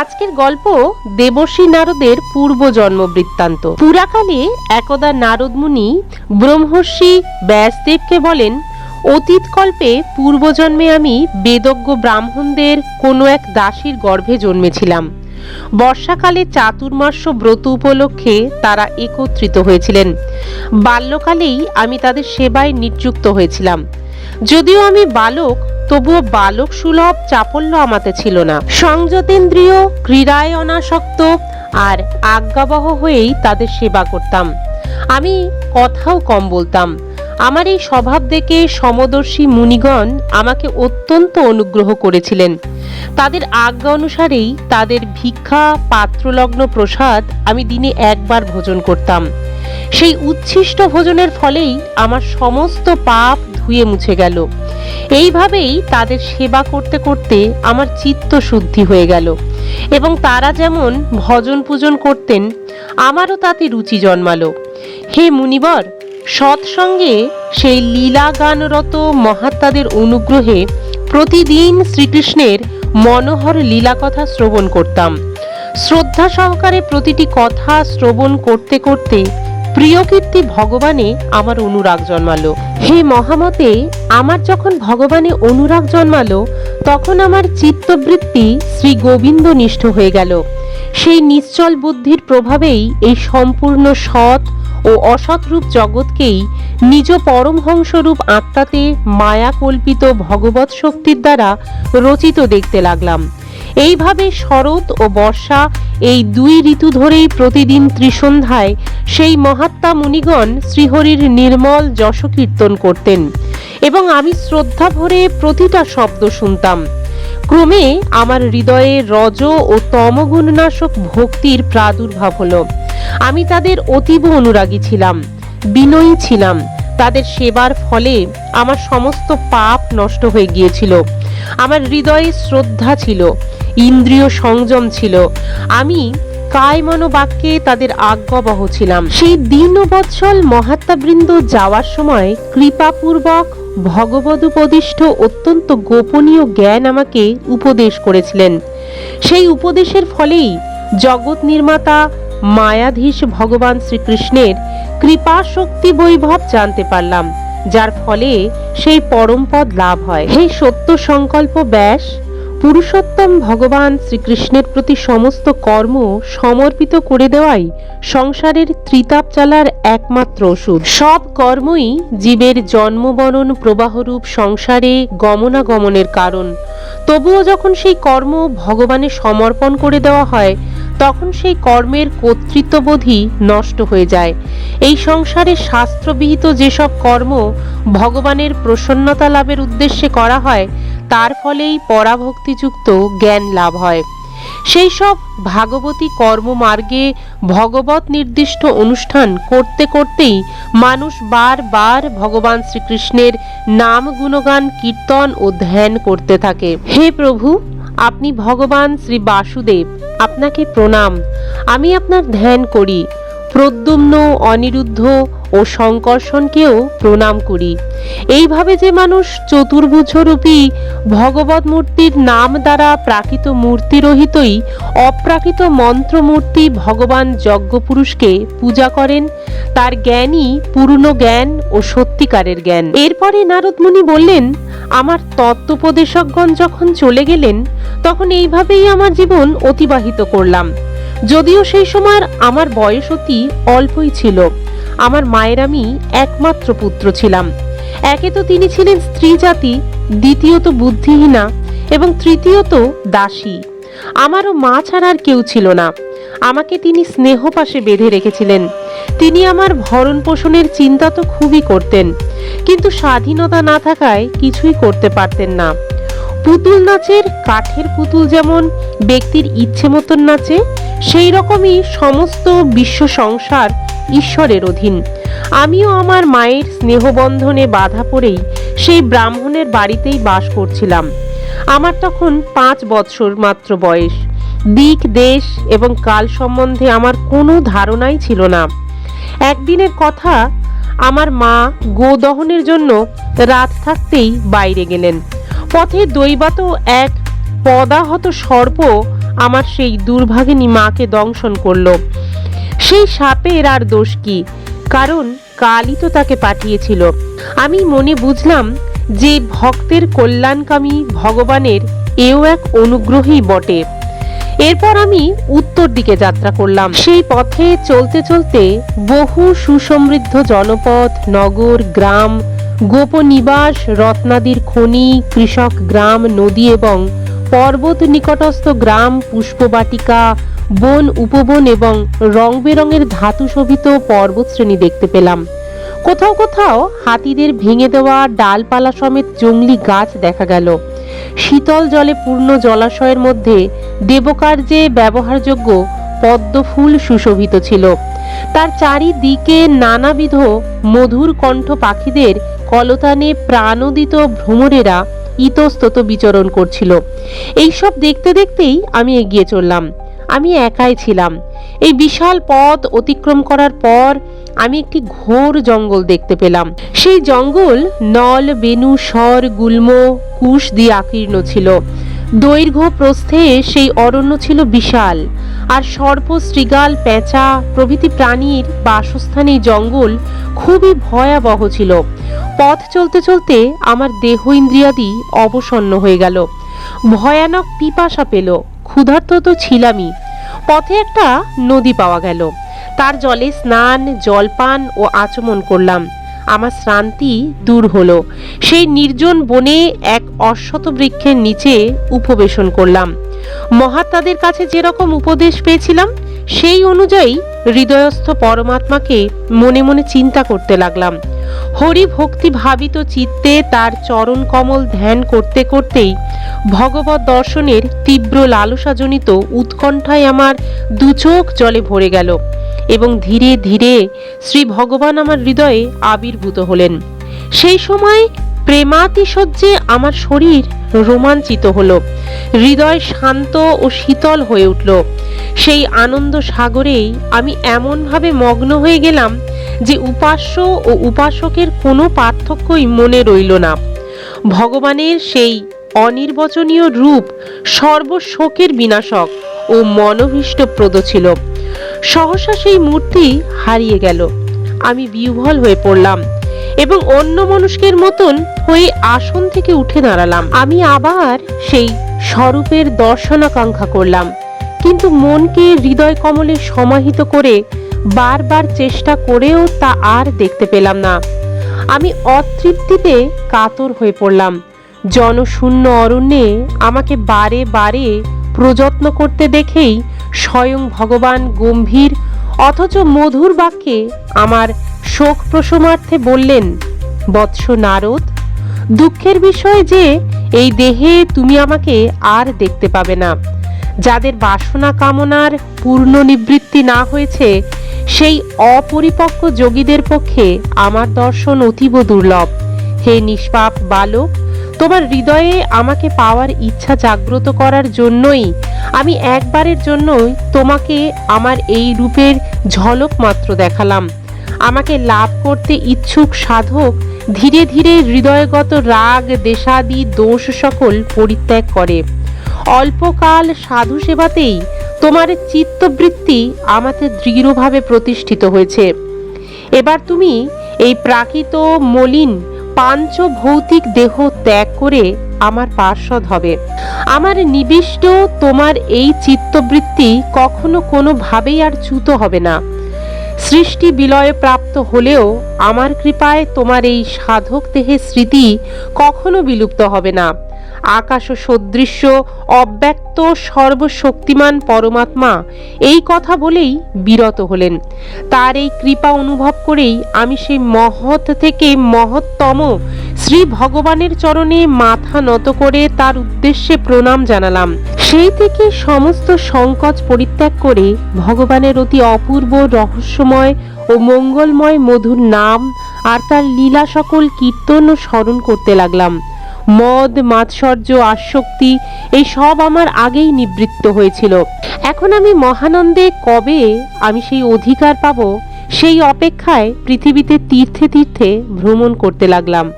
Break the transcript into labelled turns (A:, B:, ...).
A: আজকের গল্প দেবর্ষী নারদের পূর্বজন্ম বৃত্তান্ত পুরাকালে একদা নারদ মুনি ব্রহ্মর্ষি ব্যাসদেবকে বলেন অতীত কল্পে পূর্বজন্মে আমি বেদজ্ঞ ব্রাহ্মণদের কোনো এক দাসীর গর্ভে জন্মেছিলাম। বর্ষাকালে চাতুর্মাস্য ব্রত উপলক্ষে তারা একত্রিত হয়েছিলেন। বাল্যকালেই আমি তাদের সেবায় নিযুক্ত হয়েছিলাম। যদিও আমি বালক তবুও বালক সুলভ চাপল্য আমাতে ছিল না। সংযতেন্দ্রিয়, ক্রীড়ায় অনাসক্ত আর আজ্ঞাবহ হয়েই তাদের সেবা করতাম। আমি কথাও কম বলতাম। আমার এই স্বভাব দেখে সমদর্শী মুনিগণ আমাকে অত্যন্ত অনুগ্রহ করেছিলেন। তাদের আজ্ঞা অনুসারেই তাদের ভিক্ষা, পাত্রলগ্ন প্রসাদ আমি দিনে একবার ভোজন করতাম। সেই উচ্ছিষ্ট ভোজনের ফলেই আমার সমস্ত পাপ ধুয়ে মুছে গেল। এইভাবেই তাদের সেবা করতে করতে আমার চিত্ত শুদ্ধি হয়ে গেল। এবং তারা যেমন ভজন পূজন করতেন, আমারও তাতে রুচি জন্মালো। হে মুনিবর, সৎসঙ্গে সেই লীলা গানরত মহাত্মাদের অনুগ্রহে প্রতিদিন শ্রীকৃষ্ণের মনোহর লীলা কথা শ্রবণ করতাম। শ্রদ্ধা সহকারে প্রতিটি কথা শ্রবণ করতে করতে প্রিয় কীর্তি ভগবানে আমার অনুরাগ জন্মালো। হে মহামতে, আমার যখন ভগবানে অনুরাগ জন্মালো, তখন আমার চিত্তবৃত্তি শ্রী গোবিন্দ নিষ্ঠ হয়ে গেল। সেই নিশ্চল বুদ্ধির প্রভাবেই এই সম্পূর্ণ সৎ ও অসৎ রূপ জগৎকেই নিজ পরমহংস্বরূপ আত্মাতে মায়া কল্পিত ভগবত শক্তির দ্বারা রচিত দেখতে লাগলাম। এইভাবে শরৎ ও বর্ষা এই দুই ঋতু ধরেই প্রতিদিন ত্রিসন্ধ্যায় সেই মহাত্মা মুনিগণ শ্রীহরির নির্মল যশ কীর্তন করতেন। এবং আমি শ্রদ্ধা ভরে প্রতিটা শব্দ শুনতাম। ক্রমে আমার হৃদয়ে রজ ও তমগুণনাশক ভক্তির প্রাদুর্ভাব হলো। আমি তাদের অতীব অনুরাগী ছিলাম, বিনয়ী ছিলাম। তাদের সেবার ফলে আমার সমস্ত পাপ নষ্ট হয়ে গিয়েছিল। আমার হৃদয়ে শ্রদ্ধা ছিল, ইন্দ্রিয় সংযম ছিল। আমি কায় মনোবাক্যে তাদের আজ্ঞাবহ ছিলাম। সেই দীনবৎসল মহাত্মাবৃন্দ যাওয়ার সময় কৃপাপূর্বক ভগবদুপদিষ্ঠ অত্যন্ত গোপনীয় জ্ঞান আমাকে উপদেশ করেছিলেন। সেই উপদেশের ফলেই জগৎ নির্মাতা মায়াধীশ ভগবান শ্রীকৃষ্ণের কৃপা শক্তি বৈভব জানতে পারলাম, যার ফলে সেই পরমপদ লাভ হয়। হে সত্য সংকল্প ব্যাস পুরুষোত্তম ভগবান শ্রীকৃষ্ণের প্রতি সমস্ত কর্ম সমর্পিত করে দেওয়াই সংসারের ত্রিতাপ চালার একমাত্র ওষুধ। সব কর্মই জীবের জন্মবরণ প্রবাহরূপ সংসারে গমনাগমনের কারণ। তবুও যখন সেই কর্ম ভগবানের সমর্পণ করে দেওয়া হয়, তখন সেই কর্মের কর্তৃত্ববোধই নষ্ট হয়ে যায়। এই সংসারে শাস্ত্রবিহিত যেসব কর্ম ভগবানের প্রসন্নতা লাভের উদ্দেশ্যে করা হয় তার ফলেই পরাভক্তিযুক্ত জ্ঞান লাভ হয়। সেই সব ভাগবতী কর্মমার্গে ভগবত নির্দিষ্ট অনুষ্ঠান করতে করতেই মানুষ বারবার ভগবান শ্রীকৃষ্ণের নাম গুণগান, কীর্তন ও ধ্যান করতে থাকে। হে প্রভু, আপনি ভগবান শ্রী বাসুদেব, আপনাকে প্রণাম। আমি আপনার ধ্যান করি। প্রদ্যুম্ন, অনিরুদ্ধ ও শঙ্কর্ষণকেও প্রণাম করি। এইভাবে যে মানুষ চতুর্ভুজরূপী ভগবত মূর্তির নাম দ্বারা প্রাকৃত মূর্তিরহিতই অপ্রাকৃত মন্ত্রমূর্তি ভগবান যজ্ঞপুরুষকে পূজা করেন, তার জ্ঞানই পূর্ণ জ্ঞান ও সত্যিকারের জ্ঞান। এরপরে নারদ মুনি বললেন, আমার তত্ত্বোপদেশকগণ যখন চলে গেলেন, তখন এইভাবেই আমার জীবন অতিবাহিত করলাম। যদিও সেই সময় আমার বয়স অতি অল্পই ছিল। আমার মায়ের আমি একমাত্র পুত্র ছিলাম। একে তো তিনি ছিলেন স্ত্রী জাতি, দ্বিতীয়ত বুদ্ধিহীনা এবং তৃতীয়ত দাসী। আমারও মা ছাড়া আর কেউ ছিল না। আমাকে তিনি স্নেহ পাশে বেঁধে রেখেছিলেন। তিনি আমার ভরণ পোষণের চিন্তা তো খুবই করতেন, কিন্তু স্বাধীনতা না থাকায় কিছুই করতে পারতেন না। পুতুল নাচের কাঠের পুতুল যেমন ব্যক্তির ইচ্ছে মতন নাচে সেই রকমই সমস্ত বিশ্ব সংসার ঈশ্বরের অধীন। আমিও আমার মায়ের স্নেহবন্ধনে বাধা পড়েই সেই ব্রাহ্মণের বাড়িতেই বাস করছিলাম। আমার তখন পাঁচ বৎসর মাত্র বয়স। দিক, দেশ এবং কাল সম্বন্ধে আমার কোনো ধারণাই ছিল না। একদিনের কথা, আমার মা গোদহনের জন্য রাত থাকতেই বাইরে গেলেন। পথে দৈবাত এক পদাহত সর্প আমার সেই দুর্ভাগিনী মাকে দংশন করল। সেই সাপের আর দোষ কি? কারণ কালই তো তাকে পাঠিয়েছিল। আমি মনে বুঝলাম যে ভক্তের কল্যাণকামী ভগবানের এও এক অনুগ্রহই বটে। এরপর আমি উত্তর দিকে যাত্রা করলাম। সেই পথে চলতে চলতে বহু সুসমৃদ্ধ জনপদ নগর, গ্রাম গোপনিবাস রত্নাদির খনি, কৃষক গ্রাম, নদী এবং পর্বত নিকটস্থ গ্রাম, পুষ্পবাটিকা, বন, উপবন এবং রং বেরঙের ধাতু শোভিত পর্বতশ্রেণী দেখতে পেলাম। কোথাও কোথাও হাতিদের ভেঙে দেওয়া ডালপালা সমেত জংলি গাছ দেখা গেল। শীতল জলে পূর্ণ জলাশয়ের মধ্যে দেবকার্যে ব্যবহারযোগ্য পদ্ম ফুল সুশোভিত ছিল। তার চারিদিকে নানাবিধ মধুর কণ্ঠ পাখিদের কলতানে প্রাণোদিত ভ্রমরেরা ইতস্তত বিচরণ করছিল। এইসব দেখতে দেখতেই আমি এগিয়ে চললাম। আমি একাই ছিলাম। এই বিশাল পথ অতিক্রম করার পর আমি একটি ঘোর জঙ্গল দেখতে পেলাম। সেই জঙ্গল নল, বেনু, স্বর, গুল্ম, কুশ দিয়ে আকীর্ণ ছিল। দৈর্ঘ্য, প্রস্থে সেই অরণ্য ছিল বিশাল। আর সর্প, শৃগাল, পেঁচা প্রভৃতি প্রাণীর বাসস্থান এই জঙ্গল খুবই ভয়াবহ ছিল। পথ চলতে চলতে আমার দেহ ইন্দ্রিয়াদি অবসন্ন হয়ে গেল। ভয়ানক পিপাসা পেল। ক্ষুধার্ত তো ছিলামই। পথে একটা নদী পাওয়া গেল। তার জলে স্নান, জলপান ও আচমন করলাম। আমার শ্রান্তি দূর হলো। সেই নির্জন বনে এক অশ্বত বৃক্ষের নিচে উপবেশন করলাম। মহাত্মাদের কাছে যেরকম উপদেশ পেয়েছিলাম, সেই অনুযায়ী হৃদয়স্থ পরমাত্মাকে মনে মনে চিন্তা করতে লাগলাম। হরি ভক্তি ভাবিত চিত্তে তার চরণ কমল ধ্যান করতে করতেই ভগবত দর্শনের তীব্র লালসাজনিত উৎকণ্ঠায় আমার দুচোখ জলে ভরে গেল এবং ধীরে ধীরে শ্রী ভগবান আমার হৃদয়ে আবির্ভূত হলেন। সেই সময় প্রেমাতিশয্যে আমার শরীর রোমাঞ্চিত হলো, হৃদয় শান্ত ও শীতল হয়ে উঠল। সেই আনন্দ সাগরেই আমি এমনভাবে মগ্ন হয়ে গেলাম যে উপাস্য ও উপাসকের কোনো পার্থক্যই মনে রইল না। ভগবানের সেই অনির্বচনীয় রূপ সর্বশোকের বিনাশক ও মনোভীষ্টপ্রদ ছিল। সহসা সেই মূর্তি হারিয়ে গেল। আমি বিহ্বল হয়ে পড়লাম এবং অন্য মনুষ্কের মতন হয়ে আসন থেকে উঠে দাঁড়ালাম। আমি আবার সেই স্বরূপের দর্শনাকাঙ্ক্ষা করলাম। কিন্তু মনকে হৃদয় কমলে সমাহিত করে বারবার চেষ্টা করেও তা আর দেখতে পেলাম না। আমি অতৃপ্তিতে কাতর হয়ে পড়লাম। জনশূন্য অরণ্যে আমাকে বারে বারে প্রযত্ন করতে দেখেই স্বয়ং ভগবান গম্ভীর অথচ মধুর বাক্যে আমার শোক প্রসমার্থে বললেন, বৎস নারদ, দুঃখের বিষয় যে এই দেহে তুমি আমাকে আর দেখতে পাবে না। যাদের বাসনা কামনার পূর্ণ নিবৃত্তি না হয়েছে সেই অপরিপক্ক যোগীদের পক্ষে আমার দর্শন অতীব দুর্লভ। হে নিষ্পাপ বালক, তোমার হৃদয়ে আমাকে পাওয়ার ইচ্ছা জাগ্রত করার জন্যই আমি একবারের জন্যই তোমাকে আমার এই রূপের ঝলক মাত্র দেখালাম। আমাকে লাভ করতে ইচ্ছুক সাধক ধীরে ধীরে হৃদয়গত রাগ, দেশাদি, দোষ সকল পরিত্যাগ করে। অল্পকাল সাধু সেবাতেই তোমার চিত্তবৃত্তি আমাতে দৃঢ়ভাবে প্রতিষ্ঠিত হয়েছে। এবার তুমি এই প্রাকৃত মলিন পাঞ্চ ভৌতিক দেহ ত্যাগ করে আমার পার্শ্বদ হবে। আমার নিবিষ্ট তোমার এই চিত্তবৃত্তি কখনো কোনোভাবেই আর চ্যুত হবে না। সৃষ্টি বিলয়ে প্রাপ্ত হলেও আমার কৃপায় তোমার এই সাধক দেহের স্মৃতি কখনো বিলুপ্ত হবে না। আকাশ ও সদৃশ্য অব্যক্ত, সর্বশক্তিমান পরমাত্মা। এই কথা বলেই বিরত হলেন। তার এই কৃপা অনুভব করেই আমি সেই মহৎ থেকে মহত্তম শ্রী ভগবানের চরণে মাথা নত করে তার উদ্দেশ্যে প্রণাম জানালাম। সেই থেকে সমস্ত সংকোচ পরিত্যাগ করে ভগবানের অতি অপূর্ব, রহস্যময় ও মঙ্গলময় মধুর নাম আর তার লীলা সকল কীর্তন ও স্মরণ করতে লাগলাম। মদ, মাৎসর্য, আসক্তি, এই সব আমার আগেই নিবৃত্ত হয়েছিল। এখন আমি মহানন্দে কবে আমি সেই অধিকার পাব, সেই অপেক্ষায় পৃথিবীতে তীর্থে তীর্থে ভ্রমণ করতে লাগলাম।